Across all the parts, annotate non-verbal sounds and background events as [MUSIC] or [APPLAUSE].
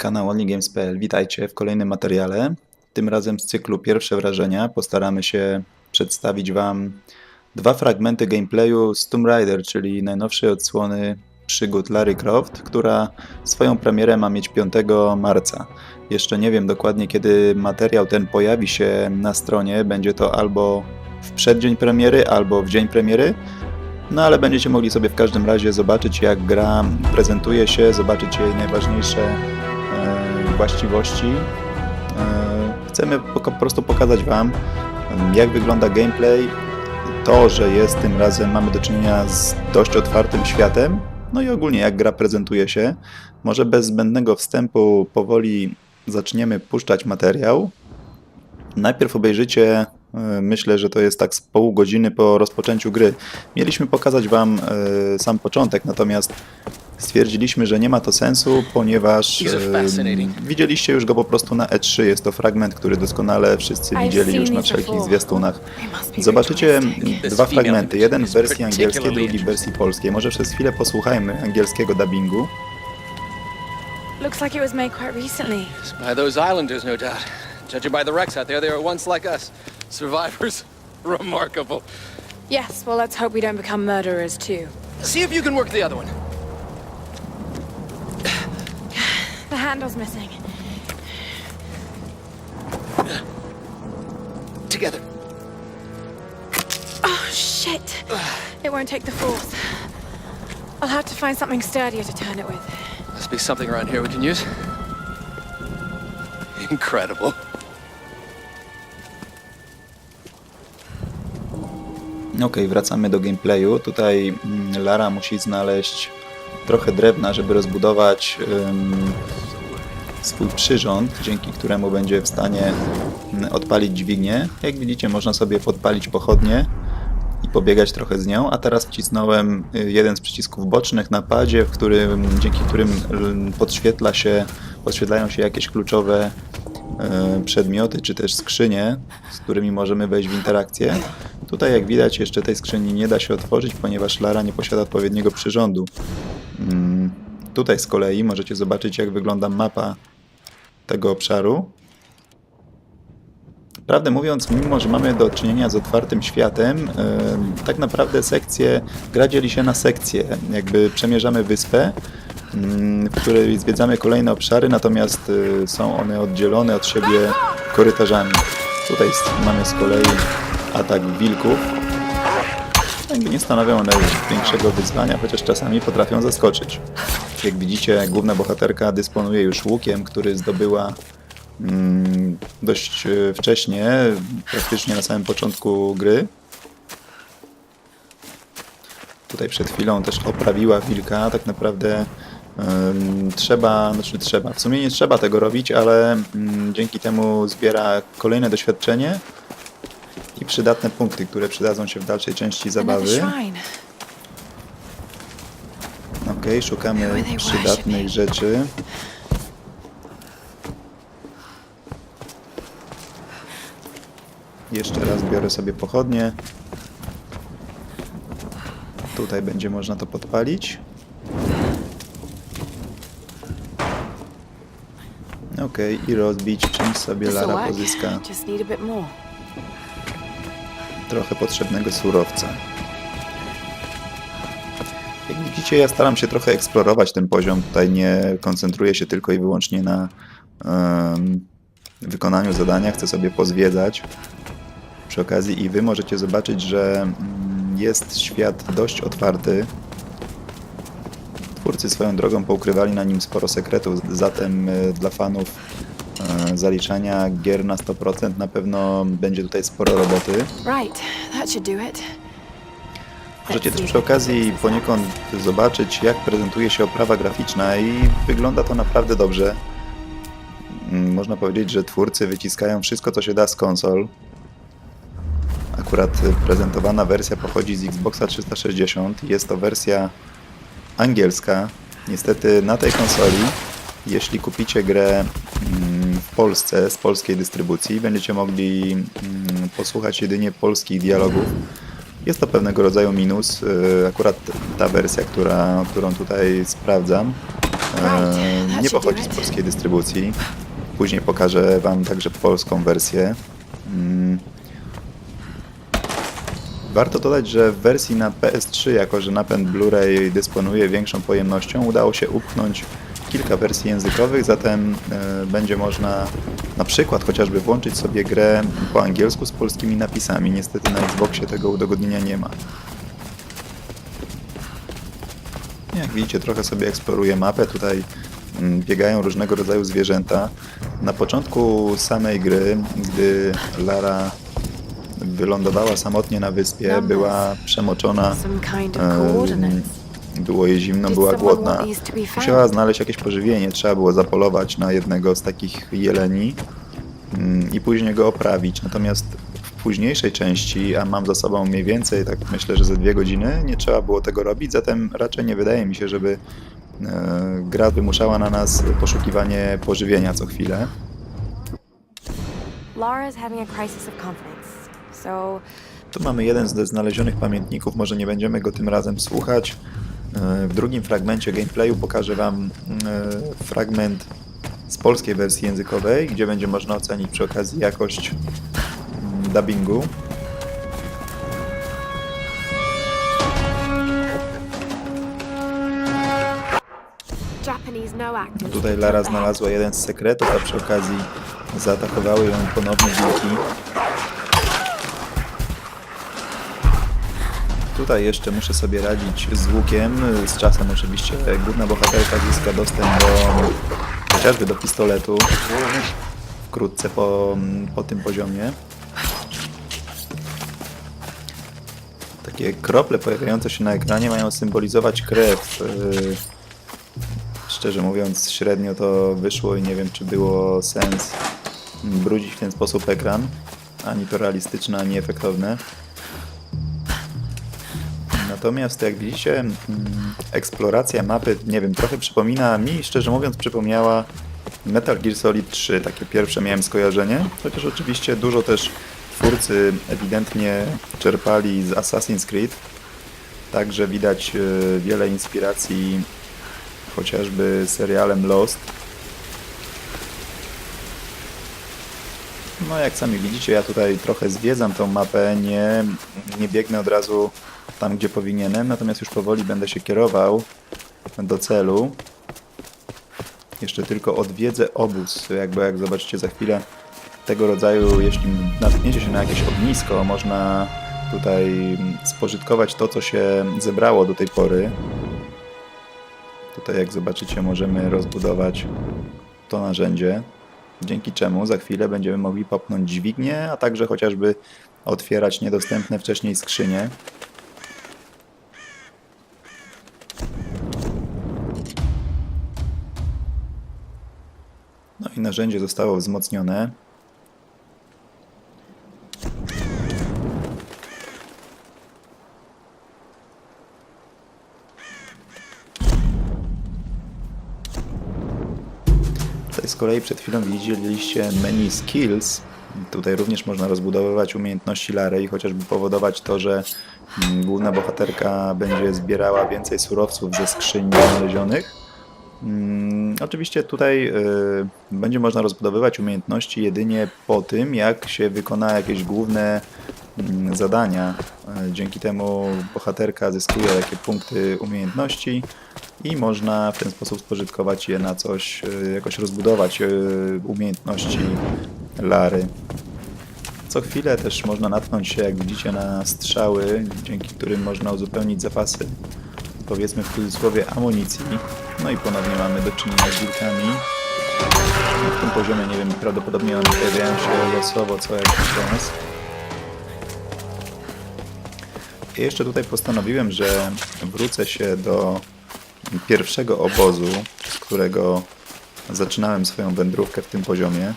Kanał OnlyGames.pl. Witajcie w kolejnym materiale. Tym razem z cyklu Pierwsze Wrażenia postaramy się przedstawić Wam dwa fragmenty gameplayu z Tomb Raider, czyli najnowszej odsłony przygód Larry Croft, która swoją premierę ma mieć 5 marca. Jeszcze nie wiem dokładnie, kiedy materiał ten pojawi się na stronie. Będzie to albo w przeddzień premiery, albo w dzień premiery. No ale będziecie mogli sobie w każdym razie zobaczyć, jak gra prezentuje się, zobaczyć jej najważniejsze właściwości. E, chcemy po, prostu pokazać Wam, jak wygląda gameplay. To, że jest tym razem, mamy do czynienia z dość otwartym światem. No i ogólnie, jak gra prezentuje się. Może bez zbędnego wstępu powoli zaczniemy puszczać materiał. Najpierw obejrzycie, e, myślę, że to jest tak z pół godziny po rozpoczęciu gry. Mieliśmy pokazać Wam e, sam początek, natomiast stwierdziliśmy, że nie ma to sensu, ponieważ e, widzieliście już go po prostu na E3. Jest to fragment, który doskonale wszyscy widzieli już na wszelkich zwiastunach. Zobaczycie dwa fragmenty. Jeden w wersji angielskiej, drugi w wersji polskiej. Może przez chwilę posłuchajmy angielskiego dubbingu. Looks like it was made quite recently. By those islanders, no doubt. Judging by the wrecks out there, they were once like us. Survivors. [LAUGHS] Remarkable. Yes, well, let's hope we don't become murderers too. See if you can work the other one. The handle's missing. Together. Oh, shit. It won't take the force. I'll have to find something sturdier to turn it with. Must be something around here we can use. Incredible. Ok, wracamy do gameplayu. Tutaj mm, Lara musi znaleźć trochę drewna, żeby rozbudować ym, swój przyrząd, dzięki któremu będzie w stanie mm, odpalić dźwignię. Jak widzicie, można sobie podpalić pochodnie i pobiegać trochę z nią, a teraz wcisnąłem y, jeden z przycisków bocznych na padzie, w którym, dzięki którym y, podświetla się, podświetlają się jakieś kluczowe y, przedmioty, czy też skrzynie, z którymi możemy wejść w interakcję. Tutaj jak widać jeszcze tej skrzyni nie da się otworzyć, ponieważ Lara nie posiada odpowiedniego przyrządu. Tutaj z kolei możecie zobaczyć jak wygląda mapa tego obszaru. Prawdę mówiąc, mimo że mamy do czynienia z otwartym światem, em, tak naprawdę sekcje, gra dzieli się na sekcje. Jakby przemierzamy wyspę, mm, w której zwiedzamy kolejne obszary, natomiast y, są one oddzielone od siebie korytarzami. Tutaj mamy z kolei atak wilków. Jakby nie stanowią one większego wyzwania, chociaż czasami potrafią zaskoczyć. Jak widzicie, główna bohaterka dysponuje już łukiem, który zdobyła mm, dość e, wcześnie, praktycznie na samym początku gry. Tutaj przed chwilą też oprawiła wilka, tak naprawdę trzeba, znaczy trzeba, w sumie nie trzeba tego robić, ale mm, dzięki temu zbiera kolejne doświadczenie i przydatne punkty, które przydadzą się w dalszej części zabawy. Szukamy przydatnych rzeczy. Jeszcze raz biorę sobie pochodnie. Tutaj będzie można to podpalić. Okej, i rozbić, czymś sobie Lara pozyska trochę potrzebnego surowca. Widzicie, ja staram się trochę eksplorować ten poziom. Tutaj nie koncentruję się tylko i wyłącznie na em, wykonaniu zadania. Chcę sobie pozwiedzać przy okazji i wy możecie zobaczyć, że mm, jest świat dość otwarty. Twórcy swoją drogą poukrywali na nim sporo sekretów, zatem y, dla fanów e, zaliczania gier na 100% na pewno będzie tutaj sporo roboty. Right, that should do it. Możecie też przy okazji poniekąd zobaczyć, jak prezentuje się oprawa graficzna i wygląda to naprawdę dobrze. Mm, Można powiedzieć, że twórcy wyciskają wszystko, co się da z konsol. Akurat prezentowana wersja pochodzi z Xboxa 360. Jest to wersja angielska. Niestety na tej konsoli, jeśli kupicie grę mm, w Polsce z polskiej dystrybucji, będziecie mogli mm, posłuchać jedynie polskich dialogów. Jest to pewnego rodzaju minus. y, Akurat ta wersja, która, którą tutaj sprawdzam, E, nie pochodzi z polskiej dystrybucji. Później pokażę Wam także polską wersję. Mm. Warto dodać, że w wersji na PS3, jako że napęd Blu-ray dysponuje większą pojemnością, udało się upchnąć kilka wersji językowych, zatem e, będzie można na przykład chociażby włączyć sobie grę po angielsku z polskimi napisami. Niestety na Xboxie tego udogodnienia nie ma. Jak widzicie, trochę sobie eksploruję mapę. Tutaj mm, biegają różnego rodzaju zwierzęta. Na początku samej gry, gdy Lara wylądowała samotnie na wyspie, była przemoczona, Some było jej zimno, była głodna. Musiała znaleźć jakieś pożywienie, trzeba było zapolować na jednego z takich jeleni mm, i później go oprawić. Natomiast w późniejszej części, a mam za sobą mniej więcej, tak myślę, że ze dwie godziny, nie trzeba było tego robić, zatem raczej nie wydaje mi się, żeby e, gra wymuszała na nas poszukiwanie pożywienia co chwilę. Tu mamy jeden ze znalezionych pamiętników, może nie będziemy go tym razem słuchać. E, W drugim fragmencie gameplayu pokażę Wam e, fragment z polskiej wersji językowej, gdzie będzie można ocenić przy okazji jakość mm, dubbingu. No. Tutaj Lara znalazła jeden z sekretów, a przy okazji zaatakowały ją ponownie wilki. Tutaj jeszcze muszę sobie radzić z łukiem. Z czasem oczywiście główna bohaterka zyska dostęp do chociażby do pistoletu wkrótce po, po tym poziomie. Takie krople pojawiające się na ekranie mają symbolizować krew. Yy, Szczerze mówiąc, średnio to wyszło i nie wiem, czy było sens brudzić w ten sposób ekran. Ani to realistyczne, ani efektowne. Natomiast jak widzicie, mm, eksploracja mapy, nie wiem, trochę przypomina mi, szczerze mówiąc, przypomniała Metal Gear Solid 3. Takie pierwsze miałem skojarzenie, chociaż oczywiście dużo też twórcy ewidentnie czerpali z Assassin's Creed. Także widać e, wiele inspiracji chociażby serialem Lost. No jak sami widzicie, ja tutaj trochę zwiedzam tą mapę, nie, nie biegnę od razu tam, gdzie powinienem, natomiast już powoli będę się kierował do celu. Jeszcze tylko odwiedzę obóz, jakby jak zobaczycie za chwilę tego rodzaju, jeśli natkniecie się na jakieś ognisko, można tutaj spożytkować to, co się zebrało do tej pory. Tutaj jak zobaczycie możemy rozbudować to narzędzie, dzięki czemu za chwilę będziemy mogli popchnąć dźwignię, a także chociażby otwierać niedostępne wcześniej skrzynie. No i narzędzie zostało wzmocnione. Tutaj z kolei przed chwilą widzieliście menu skills. Tutaj również można rozbudowywać umiejętności Lary i chociażby powodować to, że mm, główna bohaterka będzie zbierała więcej surowców ze skrzyń znalezionych. Oczywiście tutaj y, będzie można rozbudowywać umiejętności jedynie po tym, jak się wykona jakieś główne mm, zadania. Y, Dzięki temu bohaterka zyskuje takie punkty umiejętności i można w ten sposób spożytkować je na coś, y, jakoś rozbudować umiejętności Lary. Co chwilę też można natknąć się, jak widzicie, na strzały, dzięki którym można uzupełnić zapasy, powiedzmy w cudzysłowie, amunicji. No i ponownie mamy do czynienia z wilkami. W tym poziomie, nie wiem, prawdopodobnie one pojawiają się losowo co jakiś czas. I jeszcze tutaj postanowiłem, że wrócę się do pierwszego obozu, z którego zaczynałem swoją wędrówkę w tym poziomie.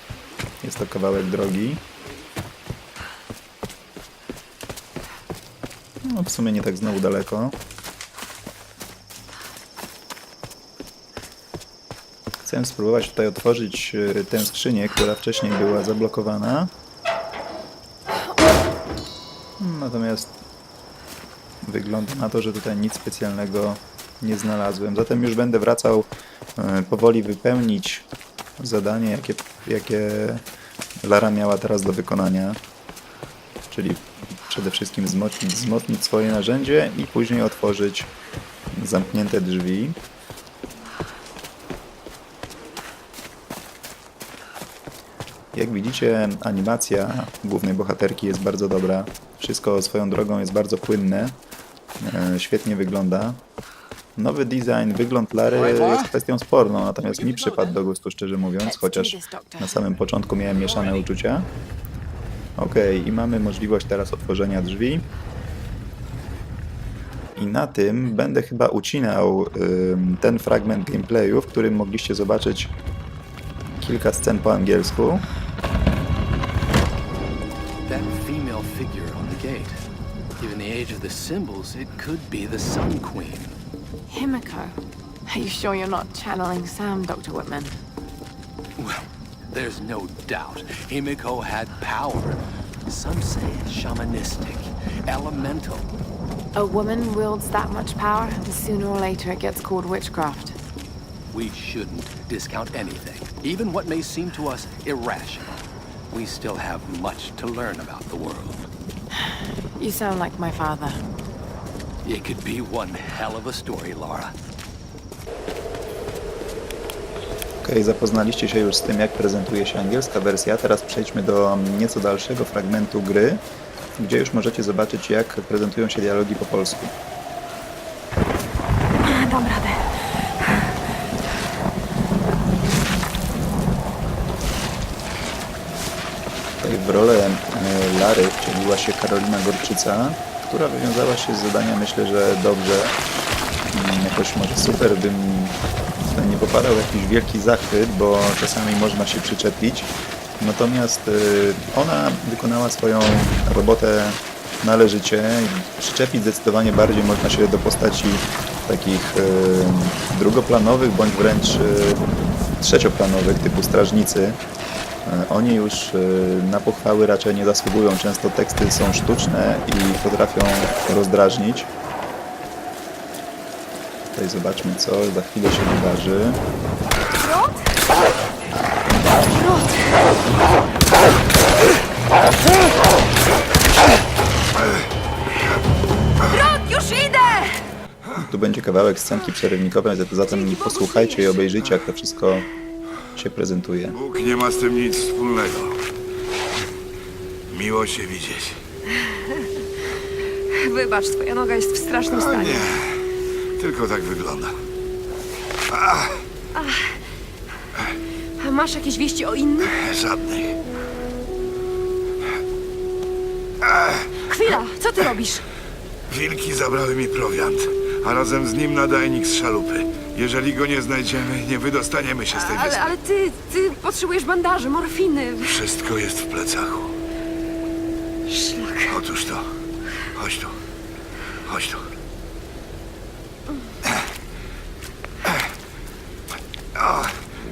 Jest to kawałek drogi. No, w sumie nie tak znowu daleko. Chcę spróbować tutaj otworzyć y, tę skrzynię, która wcześniej była zablokowana. Natomiast wygląda na to, że tutaj nic specjalnego nie znalazłem. Zatem już będę wracał e, powoli wypełnić zadanie, jakie, jakie Lara miała teraz do wykonania. Czyli przede wszystkim wzmocnić, wzmocnić swoje narzędzie i później otworzyć zamknięte drzwi. Jak widzicie, animacja głównej bohaterki jest bardzo dobra. Wszystko swoją drogą jest bardzo płynne. E, świetnie wygląda. Nowy design, wygląd Lary jest kwestią sporną, natomiast mi przypadł do gustu, szczerze mówiąc, chociaż na samym początku miałem mieszane uczucia. Ok, i mamy możliwość teraz otworzenia drzwi. I na tym będę chyba ucinał ten fragment gameplayu, w którym mogliście zobaczyć kilka scen po angielsku. Figure on the gate. Given the age of the symbols, it could be the Sun Queen. Himiko. Are you sure you're not channeling Sam, Dr. Whitman? Well, there's no doubt Himiko had power. Some say it's shamanistic, elemental. A woman wields that much power, and sooner or later it gets called witchcraft. We shouldn't discount anything, even what may seem to us irrational. We still have much to learn about the world. You sound like my father. It could be one hell of a story, Laura. Ok, zapoznaliście się już z tym, jak prezentuje się angielska wersja. Teraz przejdźmy do nieco dalszego fragmentu gry, gdzie już możecie zobaczyć, jak prezentują się dialogi po polsku. Dam radę. Tutaj w rolę Lary wcieliła się Karolina Gorczyca, która wywiązała się z zadania, myślę, że dobrze. Mm, Jakoś może super bym tutaj nie popadał jakiś wielki zachwyt, bo czasami można się przyczepić. Natomiast e, ona wykonała swoją robotę należycie. Przyczepić zdecydowanie bardziej można się do postaci takich e, drugoplanowych, bądź wręcz e, trzecioplanowych, typu strażnicy. E, Oni już e, na pochwały raczej nie zasługują. Często teksty są sztuczne i potrafią rozdrażnić. Tutaj zobaczmy, co za chwilę się wydarzy. Już idę! Tu będzie kawałek scenki przerywnikowej, zatem posłuchajcie i obejrzyjcie, jak to wszystko się prezentuje. Bóg nie ma z tym nic wspólnego. Miło się widzieć. [LAUGHS] Wybacz, twoja noga jest w strasznym A stanie. nie, tylko tak wygląda. A masz jakieś wieści o innych? Żadnych. Chwila, co ty robisz? Wilki zabrały mi prowiant, a razem z nim nadajnik z szalupy. Jeżeli go nie znajdziemy, nie wydostaniemy się z tej wyspy. Ale, ale ty, ty potrzebujesz bandaży, morfiny. Wszystko jest w plecaku. Szlak. Otóż to. Chodź tu. Chodź tu.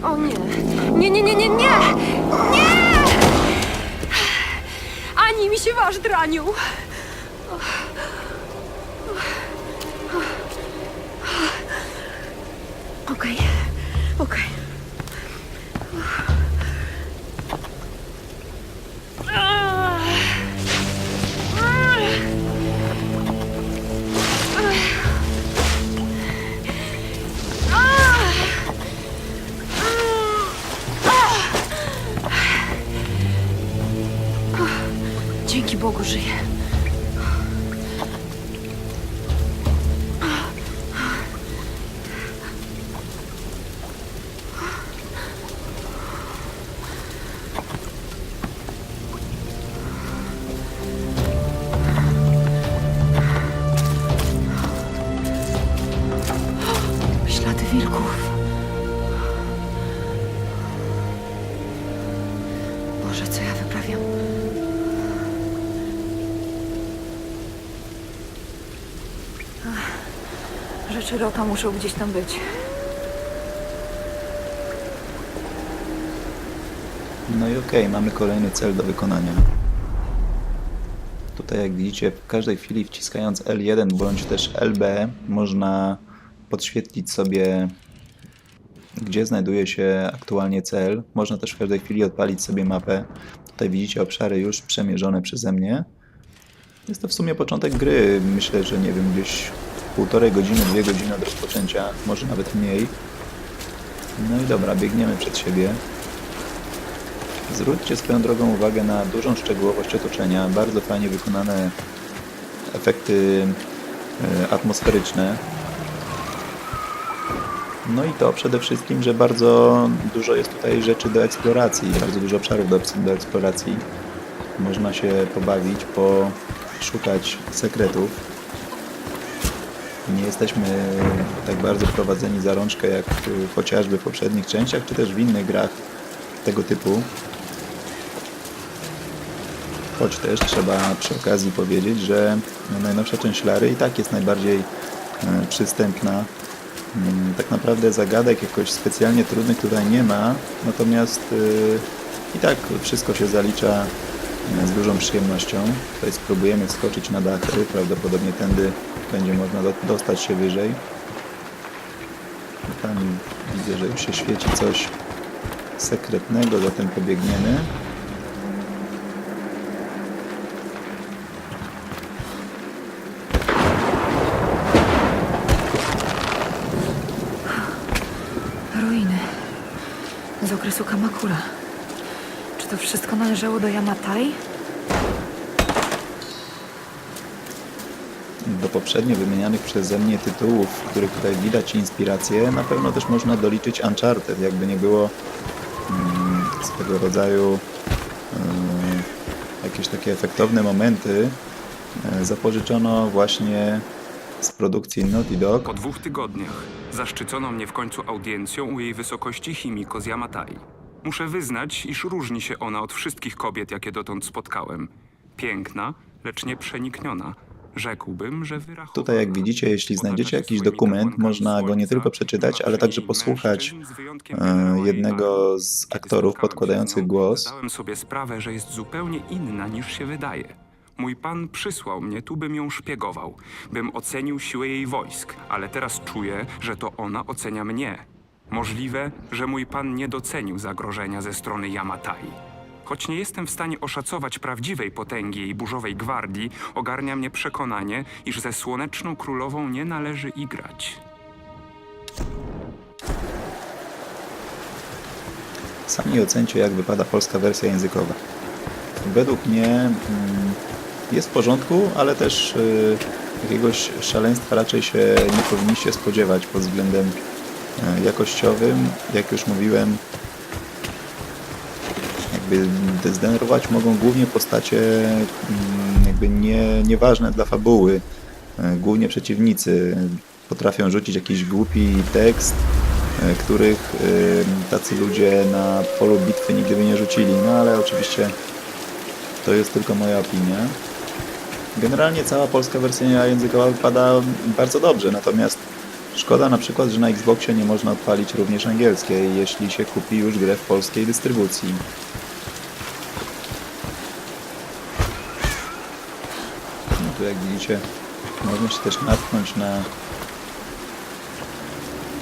O nie. Nie, nie, nie, nie, nie! Nie! Ani mi się waż, draniu! Boże, co ja wyprawiam? Rzeczy Rota muszą gdzieś tam być. No i okej, mamy kolejny cel do wykonania. Tutaj jak widzicie, w każdej chwili wciskając L1 bądź też LB można podświetlić sobie, gdzie znajduje się aktualnie cel. Można też w każdej chwili odpalić sobie mapę. Tutaj widzicie obszary już przemierzone przeze mnie. Jest to w sumie początek gry. Myślę, że nie wiem, gdzieś półtorej godziny, dwie godziny od rozpoczęcia, może nawet mniej. No i dobra, biegniemy przed siebie. Zwróćcie swoją drogą uwagę na dużą szczegółowość otoczenia, bardzo fajnie wykonane efekty e, atmosferyczne. No i to przede wszystkim, że bardzo dużo jest tutaj rzeczy do eksploracji, bardzo dużo obszarów do, do eksploracji. Można się pobawić, poszukać sekretów. Nie jesteśmy tak bardzo prowadzeni za rączkę jak chociażby w poprzednich częściach, czy też w innych grach tego typu. Choć też trzeba przy okazji powiedzieć, że najnowsza część Lary i tak jest najbardziej e, przystępna. Mm, Tak naprawdę zagadek jakoś specjalnie trudnych tutaj nie ma, natomiast y, i tak wszystko się zalicza e, z dużą przyjemnością. Tutaj spróbujemy wskoczyć na dachy, prawdopodobnie tędy będzie można do- dostać się wyżej. Tam widzę, że już się świeci coś sekretnego, zatem pobiegniemy. Kamakura. Czy to wszystko należało do Yamatai? do poprzednio wymienianych przeze mnie tytułów, w których tutaj widać inspirację, na pewno też można doliczyć Uncharted, jakby nie było mm, swego rodzaju mm, jakieś takie efektowne momenty e, zapożyczono właśnie z produkcji Naughty Dog. Po dwóch tygodniach zaszczycono mnie w końcu audiencją u jej wysokości Himiko z Yamatai. Muszę wyznać, iż różni się ona od wszystkich kobiet, jakie dotąd spotkałem. Piękna, lecz nieprzenikniona. Rzekłbym, że wyrachowana. Tutaj, jak widzicie, jeśli znajdziecie jakiś dokument, można go nie tylko przeczytać, ale także posłuchać e, jednego z aktorów podkładających głos. Zdałem sobie sprawę, że jest zupełnie inna niż się wydaje. Mój pan przysłał mnie tu, bym ją szpiegował, bym ocenił siłę jej wojsk, ale teraz czuję, że to ona ocenia mnie. Możliwe, że mój pan nie docenił zagrożenia ze strony Yamatai. Choć nie jestem w stanie oszacować prawdziwej potęgi jej burzowej gwardii, ogarnia mnie przekonanie, iż ze Słoneczną Królową nie należy igrać. Sami ocencie, jak wypada polska wersja językowa. Według mnie mm, jest w porządku, ale też y, jakiegoś szaleństwa raczej się nie powinniście spodziewać pod względem e, jakościowym. Jak już mówiłem, jakby zdenerwować mogą głównie postacie mm, jakby nie, nieważne dla fabuły. E, Głównie przeciwnicy potrafią rzucić jakiś głupi tekst, e, których tacy ludzie na polu bitwy nigdy by nie rzucili. No ale oczywiście to jest tylko moja opinia. Generalnie cała polska wersja językowa wypada bardzo dobrze, natomiast szkoda na przykład, że na Xboxie nie można odpalić również angielskiej, jeśli się kupi już grę w polskiej dystrybucji. No tu jak widzicie, można się też natknąć na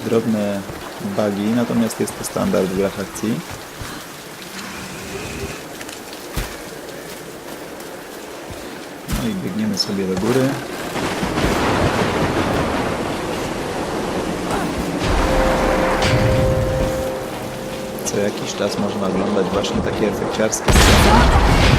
drobne bugi, natomiast jest to standard w grach akcji. No i biegniemy sobie do góry. Co jakiś czas można oglądać właśnie takie efekciarskie sceny.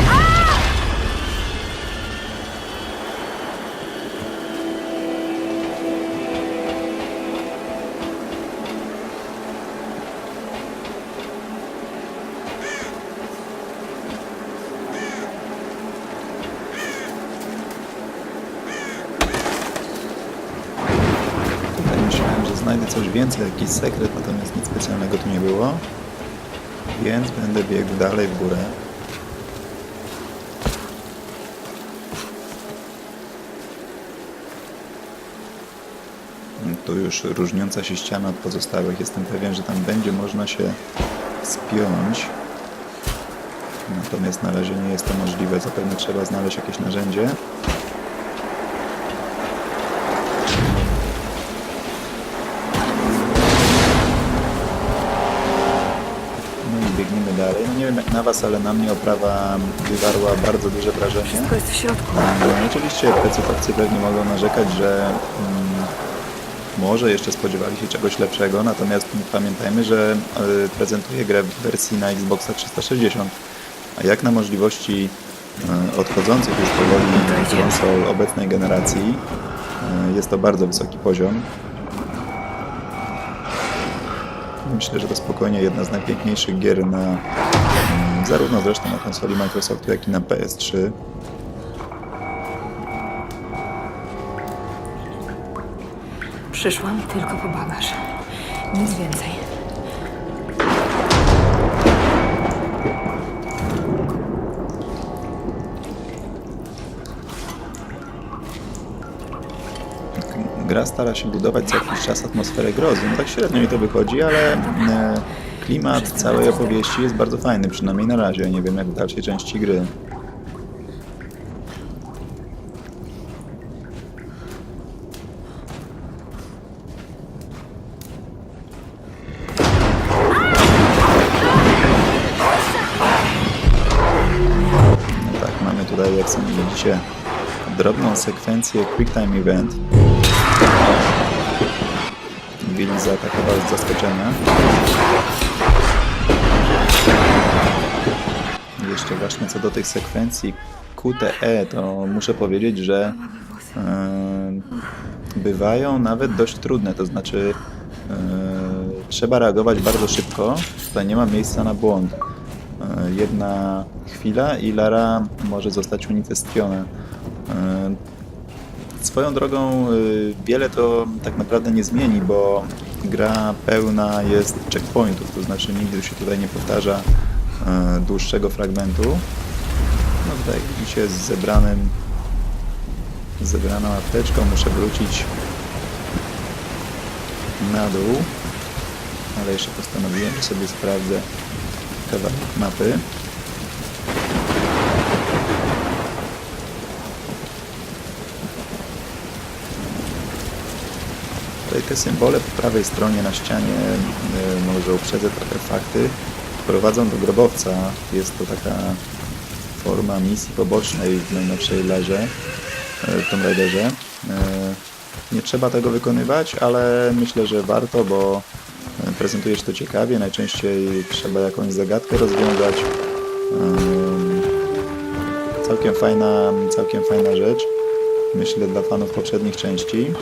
Więcej, jakiś sekret, natomiast nic specjalnego tu nie było. Więc będę biegł dalej w górę. Tu już różniąca się ściana od pozostałych. Jestem pewien, że tam będzie można się spiąć. Natomiast na razie nie jest to możliwe. Zapewne trzeba znaleźć jakieś narzędzie. Na Was, ale na mnie oprawa wywarła bardzo duże wrażenie. Wszystko jest w środku. No, oczywiście pecetowcy pewnie mogą narzekać, że mm, może jeszcze spodziewali się czegoś lepszego, natomiast pamiętajmy, że y, prezentuje grę w wersji na Xboxa 360, a jak na możliwości y, odchodzących już powoli konsol obecnej generacji, y, jest to bardzo wysoki poziom. Myślę, że to spokojnie jedna z najpiękniejszych gier na zarówno zresztą na konsoli Microsoftu, jak i na PS3. Przyszłam tylko po bagaż. Nic więcej. gra stara się budować co jakiś czas atmosferę grozy. No tak średnio mi to wychodzi, ale e, klimat całej opowieści jest bardzo fajny, przynajmniej na razie. Nie wiem jak w dalszej części gry. No tak, mamy tutaj, jak sami widzicie, drobną sekwencję Quick Time Event. Willi zaatakował z zaskoczenia. Jeszcze właśnie co do tych sekwencji QTE, to muszę powiedzieć, że e, bywają nawet dość trudne, to znaczy e, trzeba reagować bardzo szybko, tutaj nie ma miejsca na błąd. E, jedna chwila i Lara może zostać unicestwiona. Swoją drogą wiele to tak naprawdę nie zmieni, bo gra pełna jest checkpointów, to znaczy nigdy się tutaj nie powtarza dłuższego fragmentu. No tutaj widzicie z zebranym zebraną apteczką muszę wrócić na dół, ale jeszcze postanowiłem, że sobie sprawdzę kawałek mapy. Tutaj te symbole po prawej stronie na ścianie, e, może uprzedzę trochę fakty, prowadzą do grobowca. Jest to taka forma misji pobocznej w najnowszej lerze, e, w Tomb Raiderze. E, Nie trzeba tego wykonywać, ale myślę, że warto, bo e, prezentujesz to ciekawie. Najczęściej trzeba jakąś zagadkę rozwiązać. Em, Całkiem fajna, całkiem fajna rzecz. Myślę dla fanów poprzednich części.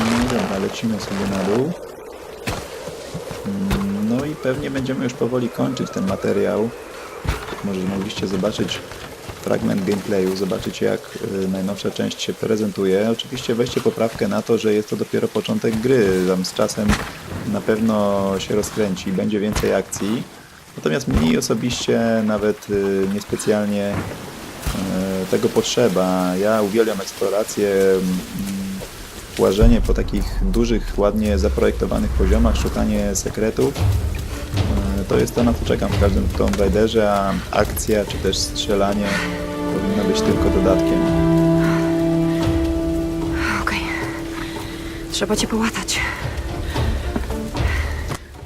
No dobra, lecimy sobie na dół. Mm, No i pewnie będziemy już powoli kończyć ten materiał. Może mogliście zobaczyć fragment gameplayu, zobaczycie jak y, najnowsza część się prezentuje. Oczywiście weźcie poprawkę na to, że jest to dopiero początek gry. Tam z czasem na pewno się rozkręci, będzie więcej akcji. Natomiast mi osobiście nawet y, niespecjalnie e, tego potrzeba. Ja uwielbiam eksplorację, łażenie po takich dużych, ładnie zaprojektowanych poziomach, szukanie sekretów. E, To jest to, na co czekam w każdym Tomb Raiderze, a akcja czy też strzelanie powinno być tylko dodatkiem. Okej. Trzeba cię połatać.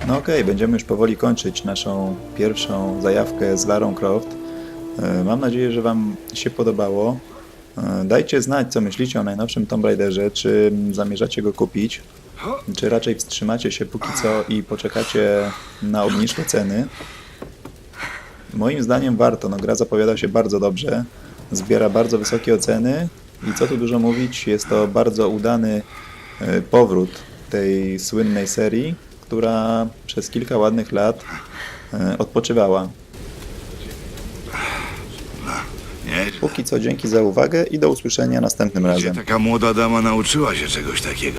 No okej, będziemy już powoli kończyć naszą pierwszą zajawkę z Larą Croft. E, Mam nadzieję, że Wam się podobało. E, Dajcie znać, co myślicie o najnowszym Tomb Raiderze, czy zamierzacie go kupić, czy raczej wstrzymacie się póki co i poczekacie na obniżkę ceny. Moim zdaniem warto, no gra zapowiada się bardzo dobrze, zbiera bardzo wysokie oceny i co tu dużo mówić, jest to bardzo udany e, powrót tej słynnej serii, która przez kilka ładnych lat e, odpoczywała. Nie, Póki co dzięki za uwagę i do usłyszenia następnym gdzie razem. taka młoda dama nauczyła się czegoś takiego.